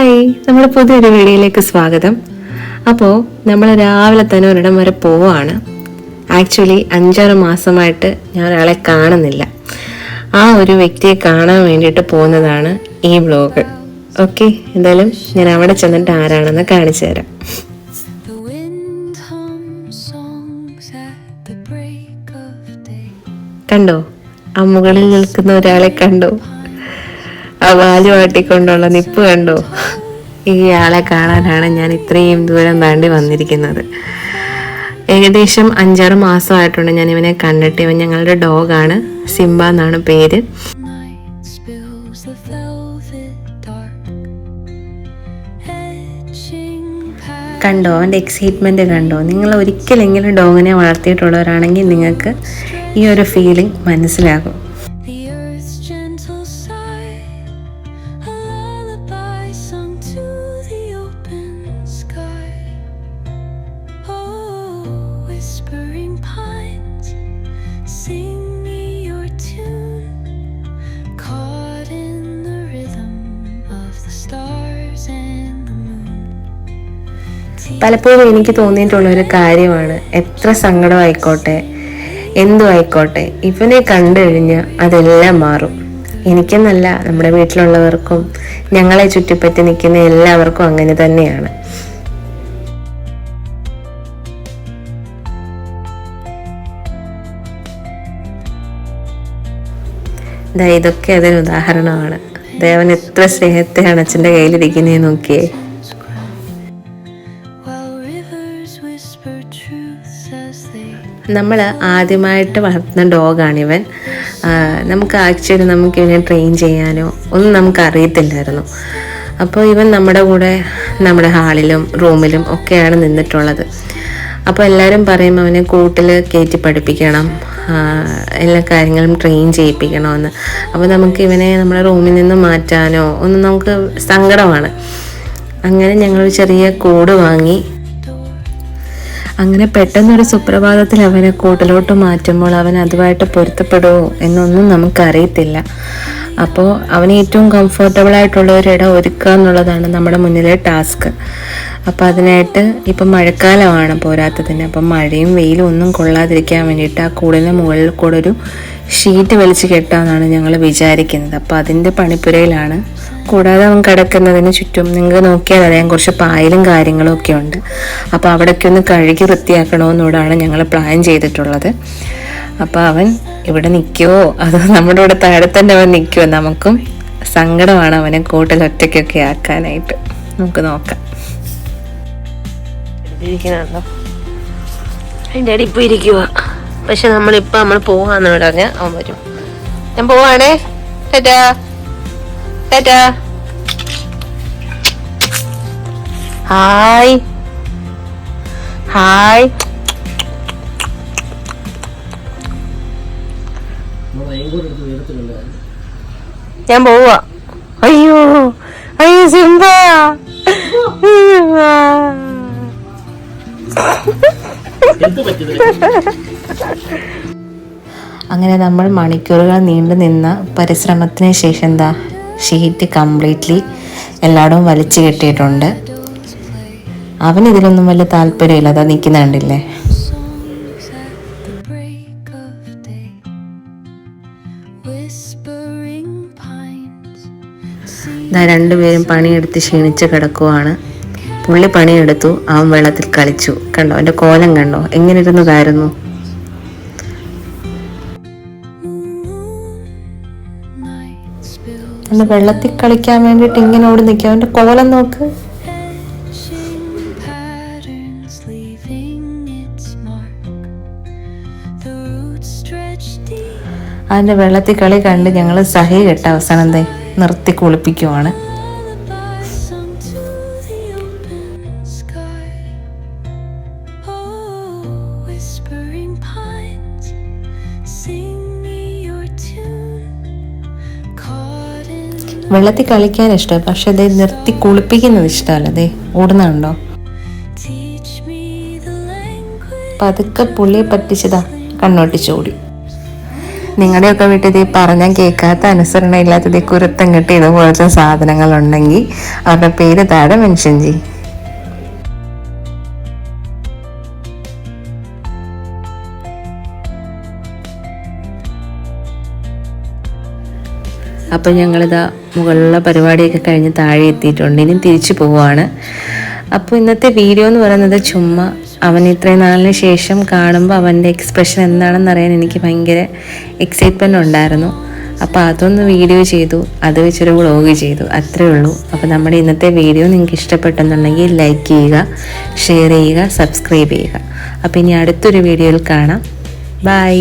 Hi. നമ്മുടെ പുതിയൊരു വീഡിയോയിലേക്ക് സ്വാഗതം. അപ്പോൾ നമ്മൾ രാവിലെ തന്നെ ഒരിടം വരെ പോവാണ്. ആക്ച്വലി അഞ്ചാറ് മാസമായിട്ട് ഞാൻ ഒരാളെ കാണുന്നില്ല. ആ ഒരു വ്യക്തിയെ കാണാൻ വേണ്ടിയിട്ട് പോകുന്നതാണ് ഈ ബ്ലോഗ് ഓക്കെ എന്തായാലും ഞാൻ അവിടെ ചെന്നിട്ട് ആരാണെന്ന് കാണിച്ചു തരാം. കണ്ടോ? ആ മുകളിൽ നിൽക്കുന്ന ഒരാളെ കണ്ടോ. ആ വാൽ വാട്ടിക്കൊണ്ടുള്ള നിപ്പ് കണ്ടോ. ആളെ കാണാനാണ് ഞാൻ ഇത്രയും ദൂരം താണ്ടി വന്നിരിക്കുന്നത്. ഏകദേശം അഞ്ചാറ് മാസമായിട്ടുണ്ട് ഞാൻ ഇവനെ കണ്ടിട്ട്. ഇവൻ ഞങ്ങളുടെ ഡോഗാണ് സിംബ എന്നാണ് പേര്. കണ്ടോ അവന്റെ എക്സൈറ്റ്മെന്റ് കണ്ടോ? നിങ്ങൾ ഒരിക്കലെങ്കിലും ഡോഗിനെ വളർത്തിയിട്ടുള്ളവരാണെങ്കിൽ നിങ്ങൾക്ക് ഈ ഒരു ഫീലിംഗ് മനസ്സിലാകും. പലപ്പോഴും എനിക്ക് തോന്നിയിട്ടുള്ള ഒരു കാര്യമാണ്. എത്ര സങ്കടമായിക്കോട്ടെ എന്തു ആയിക്കോട്ടെ ഇവനെ കണ്ടു കഴിഞ്ഞാൽ അതെല്ലാം മാറും. എനിക്കെന്നല്ല നമ്മുടെ വീട്ടിലുള്ളവർക്കും ഞങ്ങളെ ചുറ്റിപ്പറ്റി നിൽക്കുന്ന എല്ലാവർക്കും അങ്ങനെ തന്നെയാണ്. ഇതൊക്കെ അതിന് ഉദാഹരണമാണ്. ദേവൻ എത്ര സ്നേഹത്തെ അണച്ചന്റെ കയ്യിലിരിക്കുന്നേ നോക്കിയേ. നമ്മൾ ആദ്യമായിട്ട് വളർത്തുന്ന ഡോഗാണിവൻ. നമുക്ക് ആക്ച്വലി നമുക്ക് ഇവനെ ട്രെയിൻ ചെയ്യാനോ ഒന്നും നമുക്ക് അറിയത്തില്ലായിരുന്നു അപ്പോൾ ഇവൻ നമ്മുടെ കൂടെ നമ്മുടെ ഹാളിലും റൂമിലും ഒക്കെയാണ് നിന്നിട്ടുള്ളത്. അപ്പോൾ എല്ലാവരും പറയും അവനെ കൂട്ടിൽ കയറ്റി പഠിപ്പിക്കണം. എല്ലാ കാര്യങ്ങളും ട്രെയിൻ ചെയ്യിപ്പിക്കണമെന്ന്. അപ്പോൾ നമുക്ക് ഇവനെ നമ്മുടെ റൂമിൽ നിന്ന് മാറ്റാനോ ഒന്നും നമുക്ക് സങ്കടമാണ്. അങ്ങനെ ഞങ്ങൾ ചെറിയ കൂട് വാങ്ങി അങ്ങനെ പെട്ടെന്നൊരു സുപ്രഭാതത്തിൽ അവനെ കൂട്ടിലോട്ട് മാറ്റുമ്പോൾ അവൻ അതുമായിട്ട് പൊരുത്തപ്പെടുമോ എന്നൊന്നും നമുക്കറിയത്തില്ല. അപ്പോൾ അവന് ഏറ്റവും കംഫർട്ടബിൾ ആയിട്ടുള്ള ഒരിടം ഒരുക്കുക എന്നുള്ളതാണ് നമ്മുടെ മുന്നിലെ ടാസ്ക്. അപ്പോൾ അതിനായിട്ട് ഇപ്പം മഴക്കാലമാണ് പോരാത്തതിന്. അപ്പം മഴയും വെയിലും ഒന്നും കൊള്ളാതിരിക്കാൻ വേണ്ടിയിട്ട് ആ കൂടിന് മുകളിൽ കൂടെ ഒരു ഷീറ്റ് വലിച്ചു കെട്ടാമെന്നാണ് ഞങ്ങൾ വിചാരിക്കുന്നത്. അപ്പോൾ അതിന്റെ പണിപ്പുരയിലാണ് കൂടാതെ അവൻ കിടക്കുന്നതിന് ചുറ്റും നിങ്ങൾക്ക് നോക്കിയാൽ അറിയാം കുറച്ച് പായലും കാര്യങ്ങളും ഒക്കെ ഉണ്ട്. അപ്പോൾ അവിടേക്ക് ഒന്ന് കഴുകി വൃത്തിയാക്കണമെന്നൂടാണ് ഞങ്ങൾ പ്ലാൻ ചെയ്തിട്ടുള്ളത്. അപ്പോൾ അവൻ ഇവിടെ നിൽക്കുമോ അതോ നമ്മുടെ ഇവിടെ താഴെ തന്നെ അവൻ നിൽക്കുമോ നമുക്കും സങ്കടമാണ് അവനെ കൂട്ടിൽ ഒറ്റയ്ക്കൊക്കെ ആക്കാനായിട്ട്. നമുക്ക് നോക്കാം. ഇരിക്കുന്നുണ്ടോ? അതിന്റെ ഇരിക്കുക പക്ഷെ നമ്മളിപ്പോൾ നമ്മൾ പോവാന്ന് പറഞ്ഞ അവൻ വരും. ഞാൻ പോവാണേ. ടാറ്റാ. ടാറ്റാ ഹായ് ഹായ് ഞാൻ പോവാ അയ്യോ അയ്യോ സിംബ അങ്ങനെ നമ്മൾ മണിക്കൂറുകൾ നീണ്ടു നിന്ന പരിശ്രമത്തിന് ശേഷം എന്താ ഷീറ്റ് കംപ്ലീറ്റ്ലി എല്ലായിടവും വലിച്ചു കെട്ടിയിട്ടുണ്ട്. അവൻ ഇതിലൊന്നും വലിയ താല്പര്യമില്ല. അതാ നിൽക്കുന്ന കണ്ടില്ലേ songs at the break of day. Whispering pines, sing ഇതാ രണ്ടുപേരും പണിയെടുത്ത് ക്ഷീണിച്ച് കിടക്കുവാണ്. പുള്ളി പണിയെടുത്തു. അവൻ വെള്ളത്തിൽ കളിച്ചു. കണ്ടോ? അവന്റെ കോലം കണ്ടോ? എങ്ങനെ ഇരുന്നതായിരുന്നു അവന്റെ വെള്ളത്തിൽ കളിക്കാൻ വേണ്ടിയിട്ട് ഇങ്ങനെ ഓടി നിൽക്കുക അവന്റെ കോലം നോക്ക്. അതിന്റെ വെള്ളത്തിൽ കളി കണ്ട് ഞങ്ങൾ സഹി കെട്ട അവസാനം നിർത്തി കുളിപ്പിക്കുവാണ്. വെള്ളത്തിൽ കളിക്കാൻ ഇഷ്ടമാണ് പക്ഷെ അതേ നിർത്തി കുളിപ്പിക്കുന്നത് ഇഷ്ടമല്ല. അതേ ഓടുന്നുണ്ടോ. പതുക്കെ പുള്ളിയെ പറ്റിച്ചതാ കണ്ണോട്ടിച്ചോടി നിങ്ങളുടെയൊക്കെ വീട്ടിൽ ഇത് പറഞ്ഞാൽ കേൾക്കാത്ത അനുസരണ ഇല്ലാത്തത് കുരുത്തം കിട്ടി ഇതുപോലത്തെ സാധനങ്ങൾ ഉണ്ടെങ്കിൽ അവരുടെ പേര് താഴെ മെൻഷൻ ചെയ്യും. അപ്പോൾ ഞങ്ങളിതാ മുകളിലുള്ള പരിപാടിയൊക്കെ കഴിഞ്ഞ് താഴെ എത്തിയിട്ടുണ്ട്. ഇനി തിരിച്ചു പോവുകയാണ് അപ്പോൾ ഇന്നത്തെ വീഡിയോ എന്ന് പറയുന്നത് ചുമ്മാ അവൻ ഇത്രയും നാളിന് ശേഷം കാണുമ്പോൾ അവന്റെ എക്സ്പ്രഷൻ എന്താണെന്ന് അറിയാൻ എനിക്ക് ഭയങ്കര എക്സൈറ്റ്മെന്റ് ഉണ്ടായിരുന്നു. അപ്പോൾ അതൊന്ന് വീഡിയോ ചെയ്തു. അത് വെച്ചൊരു വ്ളോഗ് ചെയ്തു. അത്രേ ഉള്ളൂ. അപ്പോൾ നമ്മുടെ ഇന്നത്തെ വീഡിയോ നിങ്ങൾക്ക് ഇഷ്ടപ്പെട്ടെന്നുണ്ടെങ്കിൽ ലൈക്ക് ചെയ്യുക ഷെയർ ചെയ്യുക സബ്സ്ക്രൈബ് ചെയ്യുക. അപ്പോൾ ഇനി അടുത്തൊരു വീഡിയോയിൽ കാണാം. ബൈ